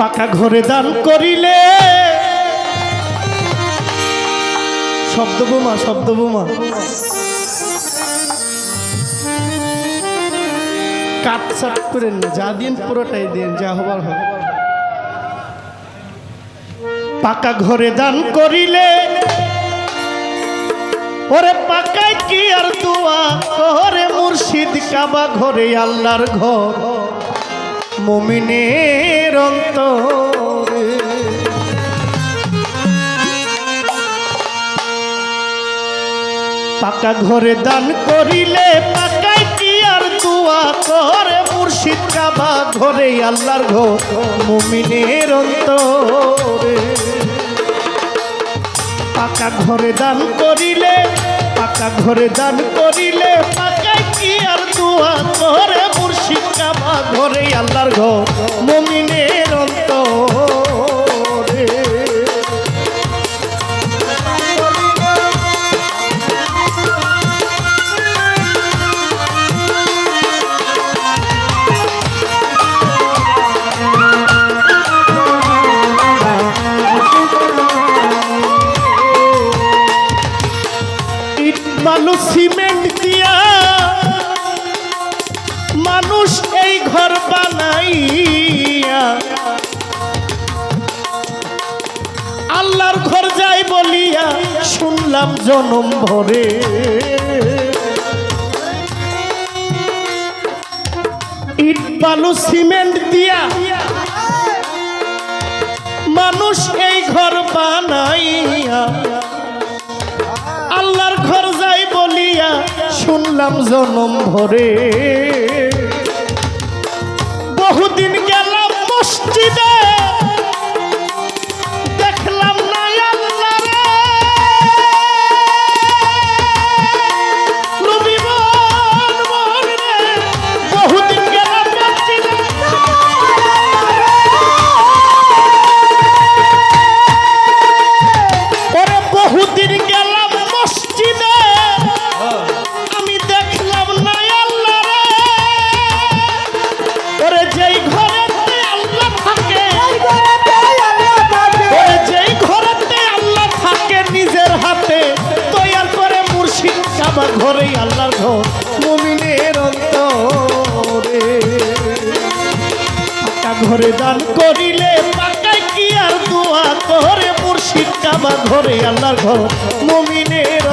পাকা ঘরে দান করিলে। শব্দ বোমা শব্দ বোমা। কাট সাট করেন না যা দিন পুরোটাই দিন, যা হবার হবে। পাকা ঘরে দান করিলে। ওরে পাকায় কি আর দোয়া ঘরে মুর্শিদ কাবা ঘরে আল্লাহর ঘর। মমিনের অন্তরে। পাকা ঘরে দান করিলে পাকায় কি আর দোয়া করে? মুর্শিদ কাবা ঘরে আল্লাহর ঘর মমিনের অন্তরে। পাকা ঘরে দান করিলে, পাকা ঘরে দান করিলে পাকায় কি আর দোয়া করে? মুর্শিদ কাবা ধরে আল্লাহর ঘর মমিনের অন্তরে। জনম ভরে। ইট বালু, সিমেন্ট দিয়া মানুষ এই ঘর বানাইয়া, আল্লাহর ঘর যাই বলিয়া শুনলাম জনম ভরে। বহুদিন ঘরে আল্লাহর ঘর মুমিনের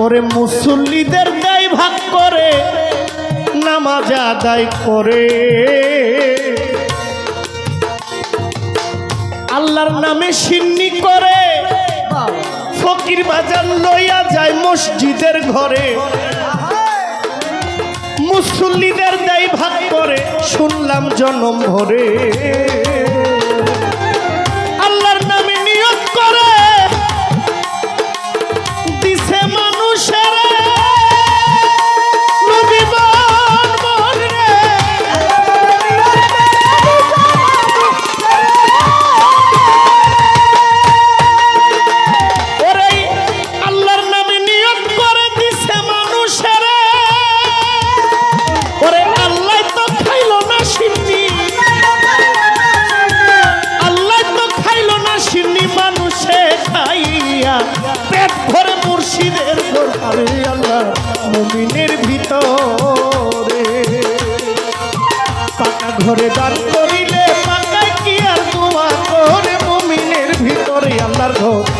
পরে মুসল্লিদের দায় ভাগ করে, নামাজ আদায় করে। আল্লাহর নামে সিন্নি করে, ফকির বাজার লইয়া যায় মসজিদের ঘরে। মুসল্লিদের দায় ভাগ করে, শুনলাম জনম ভরে। মুমিনের ভিতরে। পাকা ঘরে দান করিলে পাকায় কি আর দোয়া করে মুমিনের ভিতরে? আল্লাহর ঘর।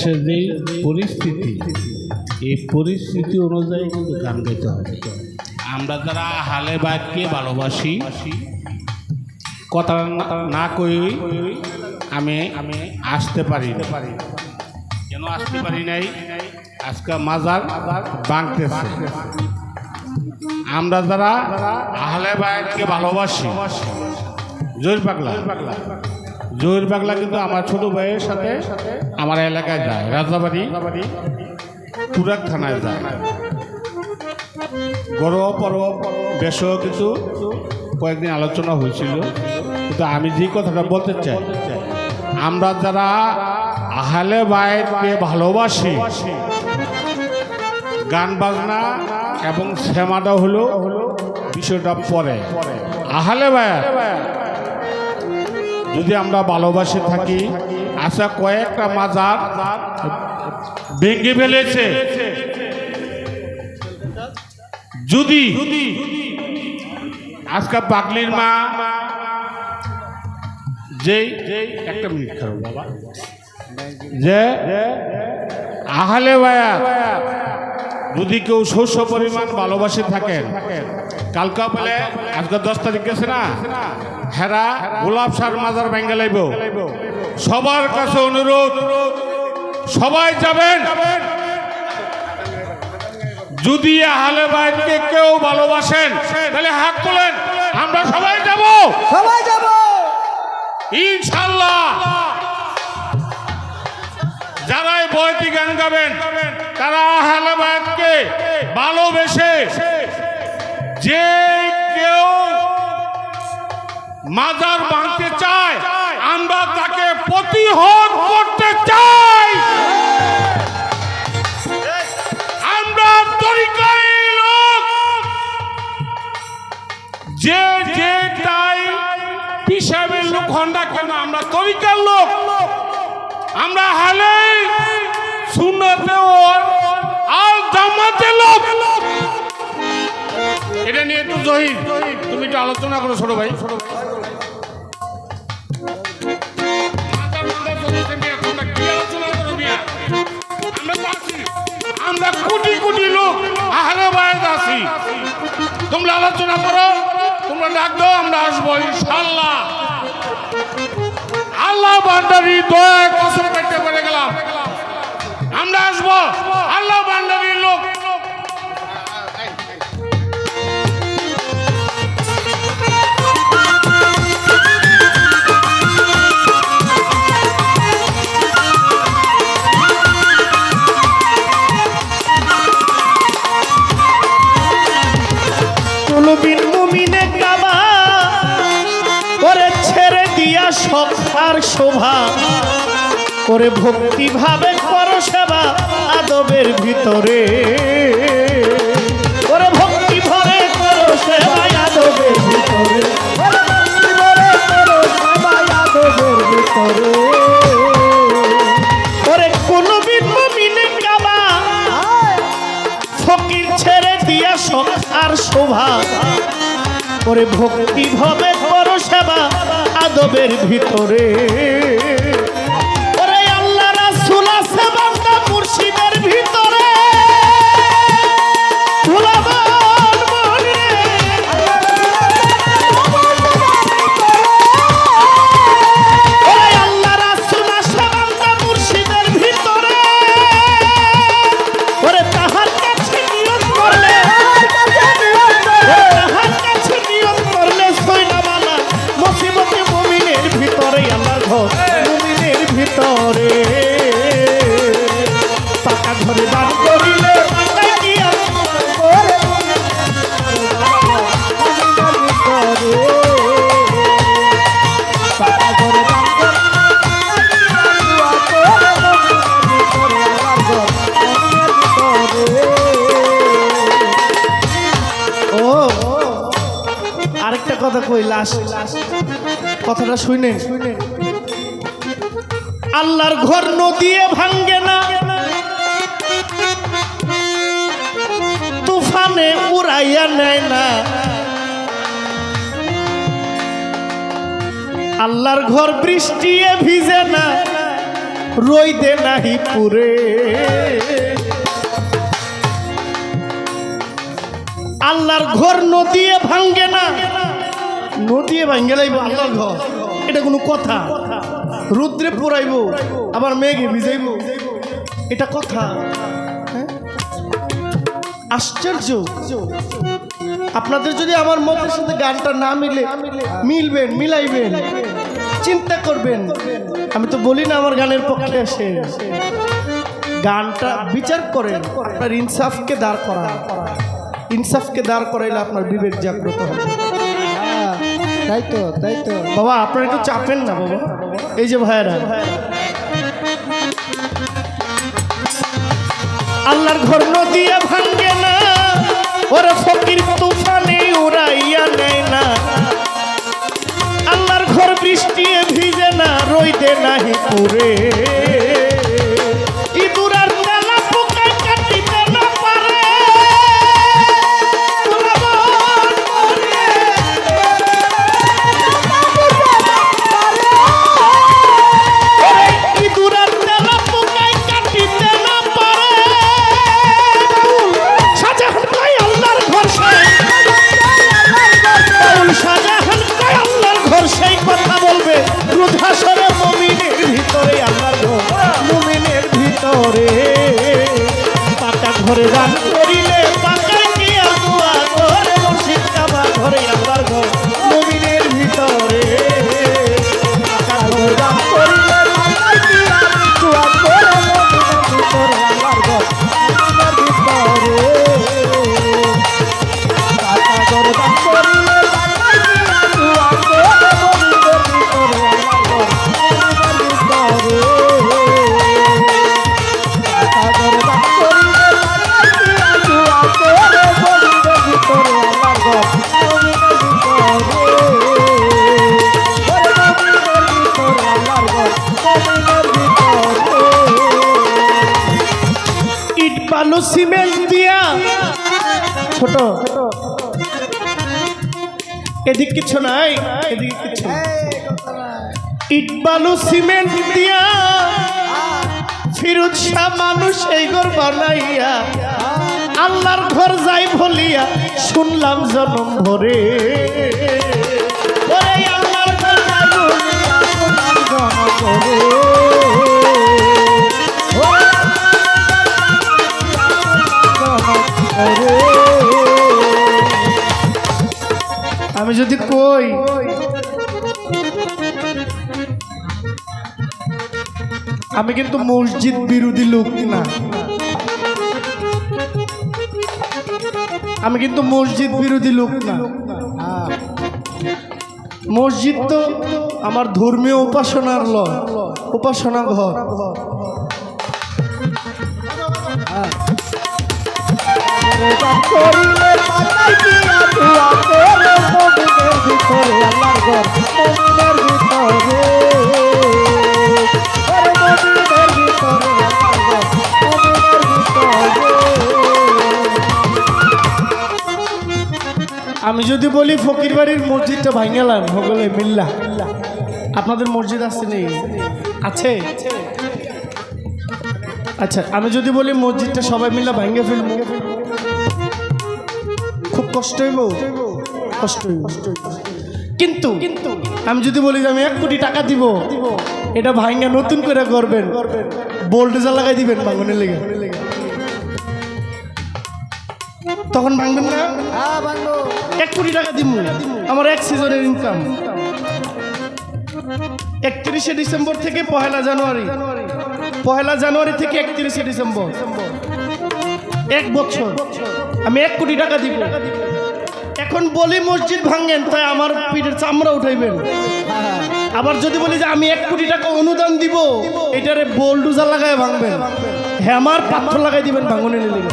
দেশের যে পরিস্থিতি, এই পরিস্থিতি অনুযায়ী কিন্তু গান গাইতে হবে। আমরা যারা হালে বাইককে ভালোবাসি, কথা না- কই আমি আমি আসতে পারি না। কেন আসতে পারি নাই? আজকে মাজার বাংতেছে আমরা যারা আহলে বাইককে ভালোবাসি, জোর পাগলা পাগলা। জোর পাগলা কিন্তু আমার ছোট ভাইয়ের সাথে আমার এলাকায় যায়, রাজাবাড়ি পুরাক থানায় যায়। গরব পর্ব বেশও কিছু, কয়েকদিন আলোচনা হয়েছিল। কিন্তু আমি যে কথাটা বলতে চাই, আমরা যারা আহলে বাইককে ভালোবাসি, গান বাজনা এবং শ্যামাটা হলো বিষয়টা পরে। আহলে বায়াত যদি আমরা ভালোবাসে থাকি আচ্ছা কয়েকটা মাজার ভেঙে ফেলেছে। যদি আজকে পাগলির মা, যে একটা মিনিট খারাপ বাবা, যে আহলে বায়াত যদি কেউ শস্য পরিমাণ ভালোবাসে থাকেন কালকা বলে আজকে দশ তারিখ গেছে না? হেরা গোলাপ সার মাজার ভেঙ্গে লাইব। সবার কাছে অনুরোধ সবাই যাবেন। যদি আহলে বাইতকে কেউ ভালোবাসেন তাহলে হাত তোলেন। আমরা সবাই যাব। সবাই যাব। ইনশাল্লাহ যারা এই বয়তি গান গাবেন তারা আহলে ভালোবেসে যে কেউ মাজার ভাঙতে চায়, আমরা তাকে প্রতিহত করতে চাই। আমরা যে যে কেন, আমরা তরিকার লোক। আমরা হালে আর এটা নিয়ে একটু জহির তুমি একটু আলোচনা করো ছোট ভাই। ছোট ভাই? আমরা কোটি কোটি লোক। আহারে বাইরে আছি। তোমরা আলোচনা করো। তোমরা ডাক আমরা আসব ইনশাল্লাহ আল্লাহ ভান্ডারি দয়া কসম করতে পেরে গেলাম। আমরা আসব। আল্লাহ ভান্ডারির লোক। ছেড়ে দিয়া সখার শোভা করে ভক্তি ভাবে সেবা আদবের ভিতরে। করে ভক্তি ভরে করো আদবের ভিতরে। ভিতরে। ওরে ছেড়ে দিয়া আর শোভা। ভক্তি ভাবে করো সেবা আদবের ভিতরে। কথা কই লাস্ট কথাটা শুনে শুনে আল্লাহর ঘর নদিয়ে ভাঙ্গে না। তুফানে উড়াইয়া নেয় না। আল্লাহর ঘর বৃষ্টিয়ে ভিজে না। রইদে নাহি পুরে। আল্লাহর ঘর নদিয়ে ভাঙ্গে না। নদিয়ে ভাঙ্গে লাইব, আল্লাহর ঘর। এটা কোনো কথা। রুদ্রে পুরাইব আবার মেঘে ভিজাইব। এটা কথা। হ্যাঁ? আশ্চর্য। আপনাদের যদি আমার মতের সাথে গানটা না মিলে, মিলবেন, মিলাইবেন, চিন্তা করবেন। আমি তো বলি না আমার গানের পক্ষে আসে গানটা বিচার করেন আপনার ইনসাফকে দাঁড় করা ইনসাফকে দাঁড় করাইলে আপনার বিবেক জাগ্রত হবে। তাই তো তাই তো। বাবা, আপনারা একটু চাপেন না, বাবা। এই যে ভাইয়েরা। আল্লাহর ঘর নদিয়া ভাঙ্গে না, ওরা ফকির তুফানে উড়াইয়া নেয় না। আল্লাহর ঘর বৃষ্টি ভিজে না রইদে নাহি পুরে ছোট এদিক কিছু নাই, এদিক কিছু। ইট বালু সিমেন্ট দিয়া ফিরুজ শাহ মানুষ এই ঘর বানাইয়া আল্লাহর ঘর যাই বলিয়া শুনলাম জনম ভরে আল্লাহর ঘর জনম ভরে। যদি কই? আমি কিন্তু মসজিদ বিরোধী লোক না। আমি কিন্তু মসজিদ বিরোধী লোক না। মসজিদ তো আমার ধর্মীয় উপাসনার ল উপাসনা ঘর। করিলে আমি যদি বলি ফকির বাড়ির মসজিদটা ভাঙালাম হগলে মিল্লা। আপনাদের মসজিদ আছে নেই? আছে? আচ্ছা আমি যদি বলি মসজিদটা সবাই মিলে ভাঙে ফেলব। খুব কষ্ট হইব? হইব কিন্তু আমি যদি বলি যে আমি এক কোটি টাকা দিব এটা ভাঙ্গা নতুন করে করবেন বোল্টেজা লাগাই দিবেন ভাঙনের লেগে। তখন ভাঙবেন না? হ্যাঁ এক কোটি টাকা দিব আমার এক সিজনের ইনকাম একত্রিশে ডিসেম্বর থেকে পহেলা জানুয়ারি। পহেলা জানুয়ারি থেকে একত্রিশে ডিসেম্বর। এক বছর। আমি এক কোটি টাকা দিব। এখন বলি মসজিদ ভাঙেন, তাই আমার পিঠের চামড়া উঠাইবেন। আবার যদি বলি যে আমি এক কোটি টাকা অনুদান দিব, এটারে বোলডুজা লাগায় ভাঙবেন। হ্যামার পাথর লাগাই দিবেন ভাঙনের লেগে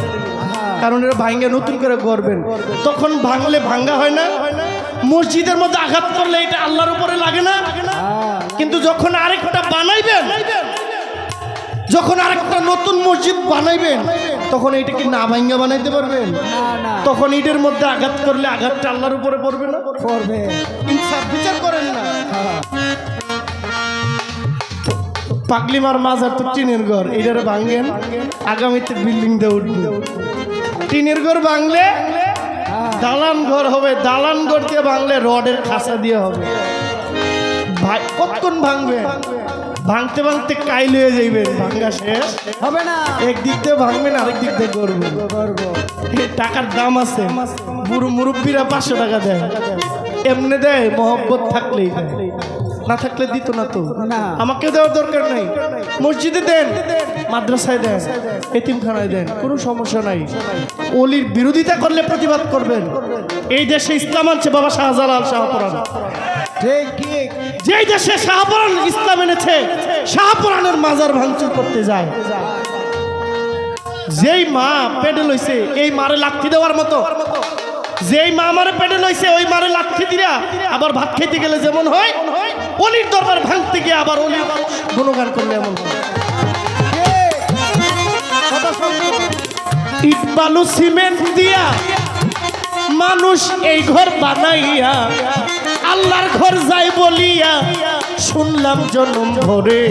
কারণ এটা ভাঙ্গে নতুন করে করবেন তখন ভাঙলে ভাঙ্গা হয় না। মসজিদের মধ্যে আঘাত করলে এটা আল্লাহর উপরে লাগে না। কিন্তু যখন আরেকটা বানাইবেন যখন আরেকটা নতুন মসজিদ বানাইবেন তখন এটা কি না ভাঙ্গা বানাইতে পারবেন? তখন ইটের মধ্যে আঘাত করলে আঘাতটা আল্লাহর উপরে পড়বে না? ইনসাফ বিচার করেন না। পাগলিমার মাজার তো টিনের ঘর এটারে ভাঙেন আগামীতে বিল্ডিং দিয়ে উঠবে। টিনের ঘর ভাঙলে দালান ঘর হবে দালান ঘর দিয়ে ভাঙলে রডের খাসা দিয়ে হবে। ভাই কতক্ষণ ভাঙবে? ভাঙতে ভাঙতে কাইল হয়ে যাইবেন ভাঙ্গা শেষ। হবে না। একদিক দিয়ে ভাঙবেন আরেক দিক দিয়ে করব এই টাকার দাম আছে। বুড়ো মুরব্বীরা পাঁচশো টাকা দেয়। এমনি দেয় মহব্বত থাকলেই না থাকলে দিত না তো। আমাকে দেওয়ার দরকার নাই। মসজিদে দেন মাদ্রাসায় দেন এতিমখানায় দেন কোনো সমস্যা নাই। অলির বিরোধিতা করলে প্রতিবাদ করবেন। এই দেশে ইসলাম আনছে বাবা শাহজালাল শাহপুরান যেই দেশে শাহপুরান ইসলাম এনেছে, শাহপুরানের মাজার ভাঙচুর করতে যায়। যেই মা পেটে লইছে, এই মারে লাথি দেওয়ার মতো। যেই মা মারে পেটে লইছে, ওই মারে লাথি দিয়া আবার ভাত খেতে গেলে যেমন হয়, অলির দরবার ভাঙতে গিয়ে আবার অলির গুণগান করলে এমন ইট বালু সিমেন্ট দিয়া মানুষ এই ঘর বানাইয়া আল্লাহর ঘর যাই বলিয়া শুনলাম জনম ভরে।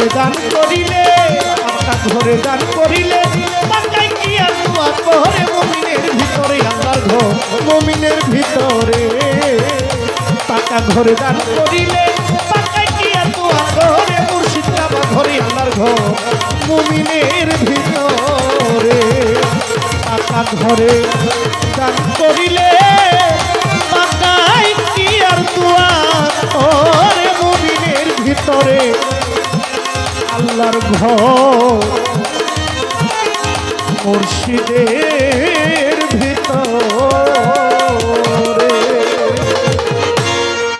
ঘরে দান করিলে টাকা ঘরে দান করিলে করে মুমিনের ভিতরে আল্লাহর ঘর, মুমিনের ভিতরে। টাকা ঘরে দান করিলে করে মুর্শিদ কাবা ঘরে আল্লাহর ঘর, মুমিনের ভিতরে। টাকা ঘরে দান করিলে টাকায় কি আর দোয়া করে মুমিনের ভিতরে। আল্লাহর ঘর মুর্শিদের